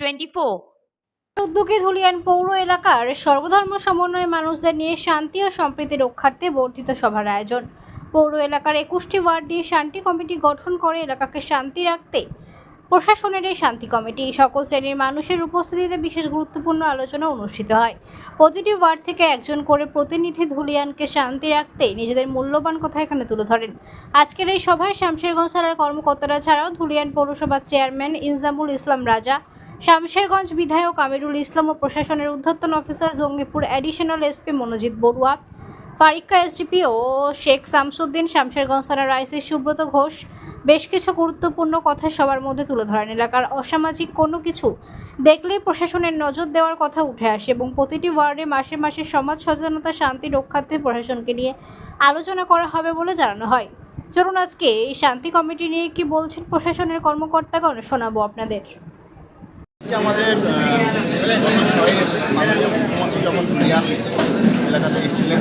Twenty four উদ্যোগে ধুলিয়ান পৌর এলাকার সর্বধর্ম সমন্বয়ে মানুষদের নিয়ে শান্তি ও সম্প্রীতি রক্ষার্থে বর্ধিত সভার আয়োজন। পৌর এলাকার একুশটি ওয়ার্ড নিয়ে শান্তি কমিটি গঠন করে এলাকাকে শান্তি রাখতে প্রশাসনের এই শান্তি কমিটি। সকল শ্রেণির মানুষের উপস্থিতিতে বিশেষ গুরুত্বপূর্ণ আলোচনা অনুষ্ঠিত হয়। প্রতিটি ওয়ার্ড থেকে একজন করে প্রতিনিধি ধুলিয়ানকে শান্তি রাখতে নিজেদের মূল্যবান কথা এখানে তুলে ধরেন। আজকের এই সভায় শামশেরগঞ্জ থানার কর্মকর্তারা ছাড়াও ধুলিয়ান পৌরসভার চেয়ারম্যান ইনজামুল ইসলাম রাজা শামশেরগঞ্জ বিধায়ক আমিরুল ইসলাম ও প্রশাসনের ঊর্ধ্বতন officer Jangipur additional SP Manojit Barua, Farakka SDPO Sheikh Shamsuddin Samserganj থানার আইসি সুব্রত ঘোষ বেশ কিছু গুরুত্বপূর্ণ কথা সবার মধ্যে তুলে ধরেন এলাকার অসামাজিক কোনো কিছু দেখলেই প্রশাসনের নজর দেওয়ার কথা উঠে আসে এবং প্রতিটি ওয়ার্ডে মাসে মাসে সমাজ সচেতনতা, শান্তি, রক্ষার্থে প্রশাসনকে নিয়ে আলোচনা করা হবে বলে জানানো হয়। চলুন আজকে এই শান্তি কমিটি নিয়ে কি বলছেন প্রশাসনের কর্মকর্তাগণ শোনাবো আপনাদের। আমাদের মাননীয় মুখ্যমন্ত্রী যখন রিয়ান এলাকাতে এসেছিলেন,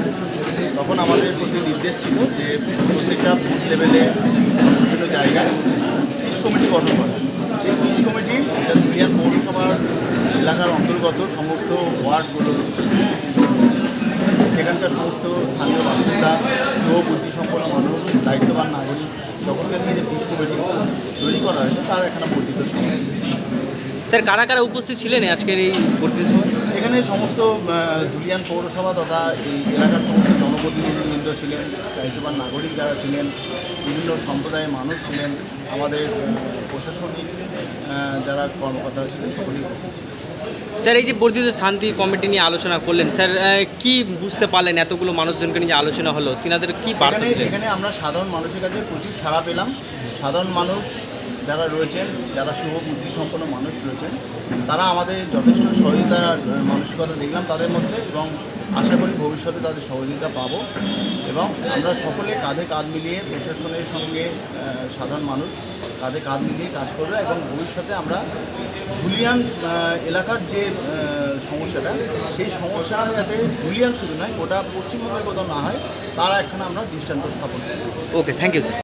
তখন আমাদের প্রতি নির্দেশ ছিল যে প্রত্যেকটা বুথ লেভেলে বিভিন্ন জায়গায় পিস কমিটি গঠন করা। সেই পিস কমিটি রিয়ান পৌরসভার এলাকার অন্তর্গত সমস্ত ওয়ার্ডগুলো সেখানকার সমস্ত স্থানীয় বাসিন্দা বুদ্ধি সম্পন্ন মানুষ, দায়িত্ববান নাগরিক, সকলকে নিয়ে যে পিস কমিটি তৈরি করা হয়েছে, তার এখানে বর্ধিত সময় স্যার কারা কারা উপস্থিত ছিলেন আজকের এই বর্ধিত সভায় এখানে সমস্ত ধুলিয়ান পৌরসভা তথা এই এলাকার সমস্ত জনপ্রতিনিধিবৃন্দ ছিলেন দায়িত্ববান নাগরিক যারা ছিলেন বিভিন্ন সম্প্রদায়ের মানুষ ছিলেন আমাদের প্রশাসনিক যারা কর্মকর্তা ছিলেন সকলেই উপস্থিত ছিলেন। স্যার এই যে বর্ধিত শান্তি কমিটি নিয়ে আলোচনা করলেন স্যার কি বুঝতে পারলেন এতগুলো মানুষজনকে নিয়ে আলোচনা হলো? তিনাদের কি বার্তা এখানে এখানে আমরা সাধারণ মানুষের কাছে প্রচুর সাড়া পেলাম। সাধারণ মানুষ যারা রয়েছেন, যারা শুভ বুদ্ধি সম্পন্ন মানুষ রয়েছেন, তারা আমাদের যথেষ্ট সহযোগিতার মানসিকতা দেখলাম তাদের মধ্যে এবং আশা করি ভবিষ্যতে তাদের সহযোগিতা পাবো এবং আমরা সকলে কাঁধে কাঁধ মিলিয়ে প্রশাসনের সঙ্গে সাধারণ মানুষ কাঁধে কাঁধ মিলিয়ে কাজ করবে এবং ভবিষ্যতে আমরা ধুলিয়ান এলাকার যে সমস্যাটা, সেই সমস্যাটা যাতে ধুলিয়ান শুধু নয়, গোটা পশ্চিমবঙ্গের কোথাও না হয়, তারা একখানে আমরা দৃষ্টান্ত স্থাপন করব। Okay thank you sir